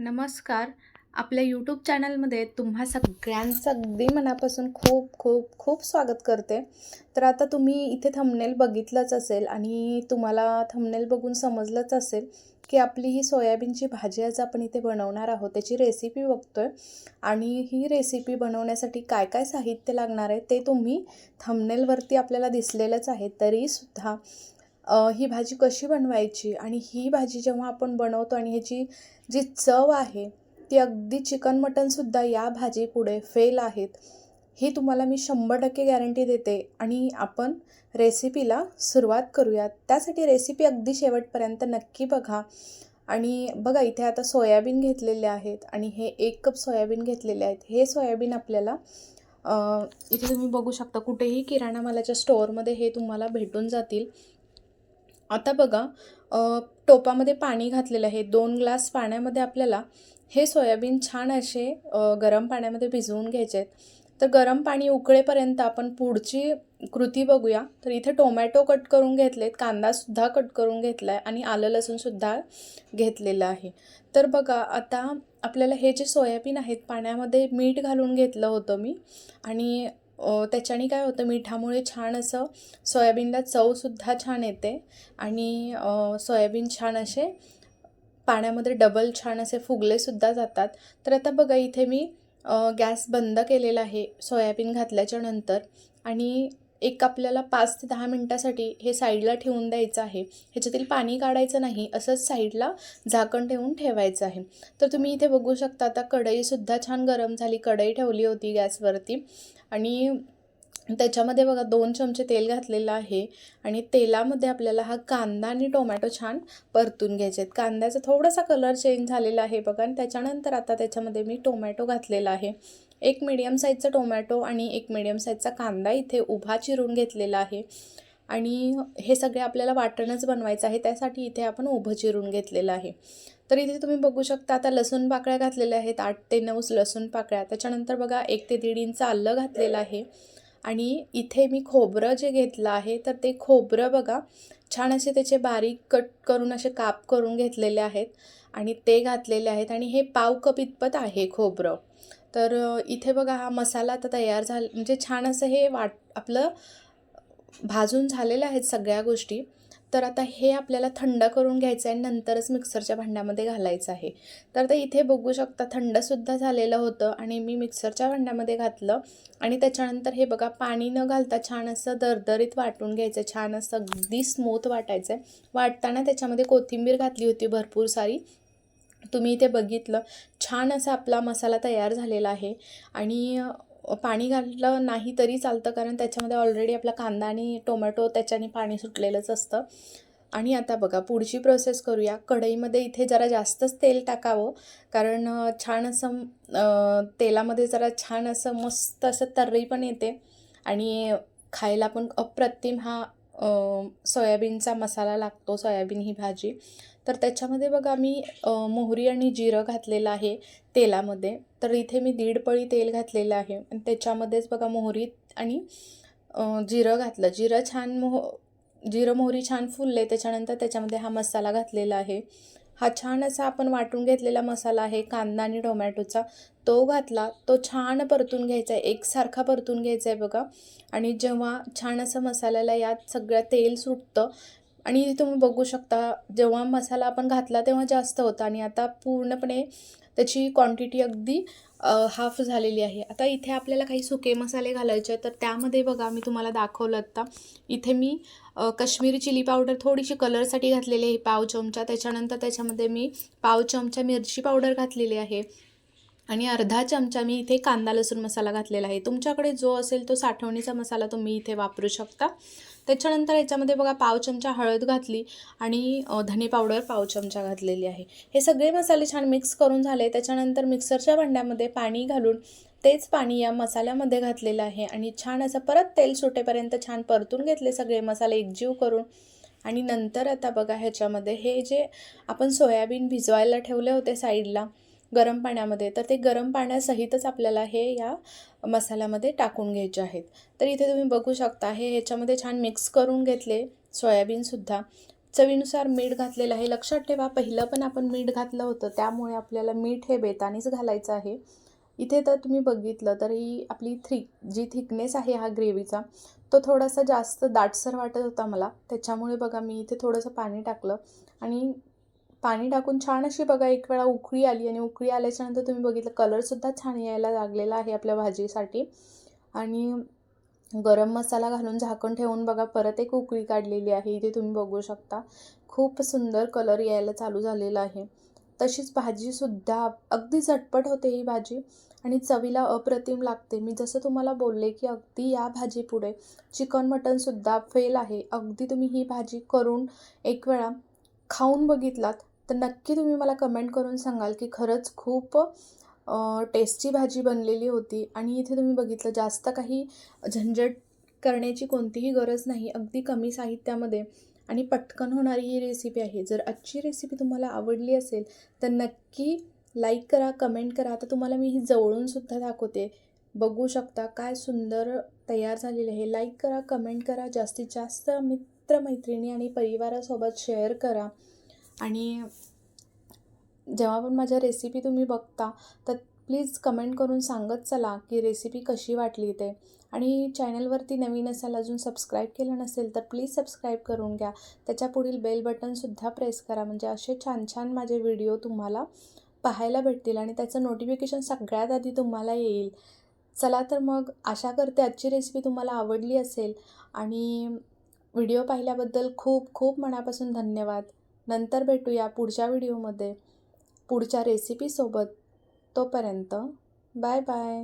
नमस्कार. आपल्या यूट्यूब चॅनलमध्ये तुम्हा सगळ्यांचं अगदी मनापासून खूप खूप खूप स्वागत करते. तर आता तुम्ही इथे थंबनेल बघितलंच असेल आणि तुम्हाला थंबनेल बघून समजलंच असेल की आपली ही सोयाबीनची भाजी आज आपण इथे बनवणार आहोत. त्याची रेसिपी बघतोय. आणि ही रेसिपी बनवण्यासाठी काय काय साहित्य लागणार आहे ते तुम्ही थंबनेलवरती आपल्याला दिसलेलंच आहे. तरीसुद्धा ही भाजी कशी बनवायची आणि ही भाजी जेव्हा आपण बनवतो आणि ह्याची जी चव आहे ती अगदी चिकन मटनसुद्धा या भाजीपुढे फेल आहेत ही तुम्हाला मी शंभर टक्के गॅरंटी देते आणि आपण रेसिपीला सुरुवात करूयात. त्यासाठी रेसिपी अगदी शेवटपर्यंत नक्की बघा. आणि बघा इथे आता सोयाबीन घेतलेले आहेत आणि हे एक कप सोयाबीन घेतलेले आहेत. हे सोयाबीन आपल्याला इथे तुम्ही बघू शकता कुठेही किराणा मालाच्या स्टोअरमध्ये हे तुम्हाला भेटून जातील. आता बघा टोपामध्ये पाणी घातलेलं आहे. दोन ग्लास पाण्यामध्ये आपल्याला हे सोयाबीन छान असे गरम पाण्यामध्ये भिजवून घ्यायचे आहेत. तर गरम पाणी उकळेपर्यंत आपण पुढची कृती बघूया. तर इथे टोमॅटो कट करून घेतलेत कांदासुद्धा कट करून घेतला आहे आणि आलं लसूणसुद्धा घेतलेलं आहे. तर बघा आता आपल्याला हे जे सोयाबीन आहेत पाण्यामध्ये मीठ घालून घेतलं होतं मी आणि त्याच्याने काय होतं मिठामुळे छान असं सोयाबीनला चवसुद्धा छान येते आणि सोयाबीन छान असे पाण्यामध्ये डबल छान असे फुगलेसुद्धा जातात. तर आता बघा इथे मी गॅस बंद केलेला आहे सोयाबीन घातल्याच्या नंतर आणि एक आपल्याला पाच ते दहा मिनटासाठी हे साईडला ठेवून द्यायचं आहे. ह्याच्यातील पाणी काढायचं नाही असंच साईडला झाकण ठेवून ठेवायचं आहे. तर तुम्ही इथे बघू शकता आता कढईसुद्धा छान गरम झाली. कढई ठेवली होती गॅसवरती. आणि त्याच्यामध्ये बघा दोन चमचे तेल घातलेलं आहे. आणि तेलामध्ये आपल्याला हा कांदा आणि टोमॅटो छान परतून घ्यायचे आहेत. कांद्याचा थोडासा कलर चेंज झालेला आहे बघा. आणि त्याच्यानंतर आता त्याच्यामध्ये मी टोमॅटो घातलेला आहे. एक मिडियम साईजचा टोमॅटो आणि एक मीडियम साईजचा कांदा इथे उभा चिरून घेतलेला आहे. आणि हे सगळे आपल्याला वाटणच बनवायचं आहे त्यासाठी इथे आपण उभं चिरून घेतलेलं आहे. तर इथे तुम्ही बघू शकता आता लसूण पाकळ्या घातलेल्या आहेत आठ ते नऊ लसूण पाकळ्या. त्याच्यानंतर बघा एक ते दीड इंच आलं घातलेलं आहे. आणि इथे मी खोबरं जे घेतलं आहे तर ते खोबरं बघा छान असे त्याचे बारीक कट करून असे काप करून घेतलेले आहेत. आणि ते घातलेले आहेत. आणि हे पाव कप इतपत आहे खोबरं. तर इथे बघा हा मसाला आता तयार झाला म्हणजे छान असं हे वाट आपलं भाजून झालेलं आहेत सगळ्या गोष्टी. तर आता हे आपल्याला थंड करून घ्यायचं आहे आणि नंतरच मिक्सरच्या भांड्यामध्ये घालायचं आहे. तर ते इथे बघू शकता थंडसुद्धा झालेलं होतं आणि मी मिक्सरच्या भांड्यामध्ये घातलं आणि त्याच्यानंतर हे बघा पाणी न घालता छान असं दरदरीत वाटून घ्यायचं छान असं अगदी स्मूथ वाटायचं आहे. वाटताना त्याच्यामध्ये कोथिंबीर घातली होती भरपूर सारी. तुम्ही इथे बघितलं. छान असा आपला मसाला तयार झालेला आहे. आणि पाणी घातलं नाही तरी चालतं कारण त्याच्यामध्ये ऑलरेडी आपला कांदा आणि टोमॅटो त्याच्याने पाणी सुटलेलंच असतं. आणि आता बघा पुढची प्रोसेस करूया. कढईमध्ये इथे जरा जास्तच तेल टाकावं. कारण छान असं तेलामध्ये जरा छान असं मस्त असं तर्री पण येते. आणि खायला पण अप्रतिम हा सोयाबीनचा मसाला लागतो सोयाबीन ही भाजी. तर त्याच्यामध्ये बघा मी मोहरी आणि जिरं घातलेलं आहे तेलामध्ये. तर इथे मी दीड पळी तेल घातलेलं आहे. आणि त्याच्यामध्येच बघा मोहरी आणि जिरं घातलं. जिरं छान मोह जिरं मोहरी छान फुलले त्याच्यानंतर त्याच्यामध्ये हा मसाला घातलेला आहे. हा छान असा आपण वाटून घेतलेला मसाला आहे कांदा आणि टोमॅटोचा. तो घातला तो छान परतून घ्यायचा आहे एकसारखा परतून घ्यायचा आहे बघा. आणि जेव्हा छान असं मसाल्याला यात सगळं तेल सुटतं आणि तुम्ही बघू शकता जेव्हा मसाला आपण घातला तेव्हा जास्त होता आणि आता पूर्णपणे त्याची क्वांटिटी अगदी हाफ झालेली आहे. आता इथे आपल्याला काही सुके मसाले घालायचे तर त्यामध्ये बघा मी तुम्हाला दाखवलं आत्ता इथे मी कश्मीरी चिली पावडर थोडीशी कलरसाठी घातलेली आहे पाव चमचा. त्याच्यानंतर त्याच्यामध्ये मी पाव चमचा मिरची पावडर घातलेली आहे. आणि अर्धा चमचा मी इथे कांदा लसूण मसाला घातलेला आहे. तुमच्याकडे जो असेल तो साठवणीचा मसाला तुम्ही इथे वापरू शकता. त्याच्यानंतर याच्यामध्ये बघा पाव चमचा हळद घातली आणि धने पावडर पाव चमचा घातलेली आहे. हे सगळे मसाले छान मिक्स करून झाले. त्याच्यानंतर मिक्सरच्या भांड्यामध्ये पाणी घालून तेच पाणी या मसाल्यामध्ये घातलेलं आहे आणि छान असं परत तेल सुटेपर्यंत छान परतून घेतले सगळे मसाले एकजीव करून. आणि नंतर आता बघा ह्याच्यामध्ये हे जे आपण सोयाबीन भिजवायला ठेवले होते साईडला गरम पाण्यामध्ये तर ते गरम पाण्यासहितच आपल्याला हे या मसाल्यामध्ये टाकून घ्यायचे आहेत. तर इथे तुम्ही बघू शकता हे ह्याच्यामध्ये छान मिक्स करून घेतले सोयाबीनसुद्धा चवीनुसार मीठ घातलेलं आहे. लक्षात ठेवा पहिलं पण आपण मीठ घातलं होतं त्यामुळे आपल्याला मीठ हे बेतानीच घालायचं आहे. इथे तर तुम्ही बघितलं तर ही आपली थ्री जी थिकनेस आहे हा ग्रेव्हीचा तो थोडासा जास्त दाटसर वाटत होता मला. त्याच्यामुळे बघा मी इथे थोडंसं पाणी टाकलं आणि पाणी टाकून छान अशी बघा एक वेळा उकळी आली आणि उकळी आल्याच्यानंतर तुम्ही बघितलं कलरसुद्धा छान यायला लागलेला आहे आपल्या भाजीसाठी. आणि गरम मसाला घालून झाकण ठेवून बघा परत एक उकळी काढलेली आहे. इथे तुम्ही बघू शकता खूप सुंदर कलर यायला चालू झालेला आहे. तशीच भाजीसुद्धा अगदी झटपट होते ही भाजी आणि चवीला अप्रतिम लागते. मी जसं तुम्हाला बोलले की अगदी या भाजीपुढे चिकन मटनसुद्धा फेल आहे. अगदी तुम्ही ही भाजी करून एक वेळा खाऊन बघितलात तर नक्की तुम्ही मला कमेंट करून सांगाल की खरंच खूप टेस्टी भाजी बनलेली होती आणि इथे तुम्ही बघितलं जास्त काही झंझट करण्याची कोणतीही गरज नाही अगदी कमी साहित्यामध्ये. आणि पटकन होणारी ही रेसिपी आहे. जर आजची रेसिपी तुम्हाला आवडली असेल तर नक्की लाईक करा कमेंट करा. आता तुम्हाला मी ही जवळूनसुद्धा दाखवते. बघू शकता काय सुंदर तयार झालेलं आहे. लाईक करा कमेंट करा. जास्तीत जास्त मित्रमैत्रिणी आणि परिवारासोबत शेअर करा. आणि जेव्हा पण माझ्या रेसिपी तुम्ही बघता तर प्लीज कमेंट करून सांगत चला की रेसिपी कशी वाटली ते. आणि चॅनलवरती नवीन असाल अजून सबस्क्राईब केलं नसेल तर प्लीज सबस्क्राईब करून घ्या. त्याच्या पुढील बेल बटनसुद्धा प्रेस करा. म्हणजे असे छान छान माझे व्हिडिओ तुम्हाला पाहायला भेटतील आणि त्याचं नोटिफिकेशन सगळ्यात आधी तुम्हाला येईल. चला तर मग आशा करते आजची रेसिपी तुम्हाला आवडली असेल. आणि व्हिडिओ पाहिल्याबद्दल खूप खूप मनापासून धन्यवाद. नंतर भेटूया पुढच्या व्हिडिओमध्ये. पुढच्या रेसिपीसोबत तोपर्यंत बाय बाय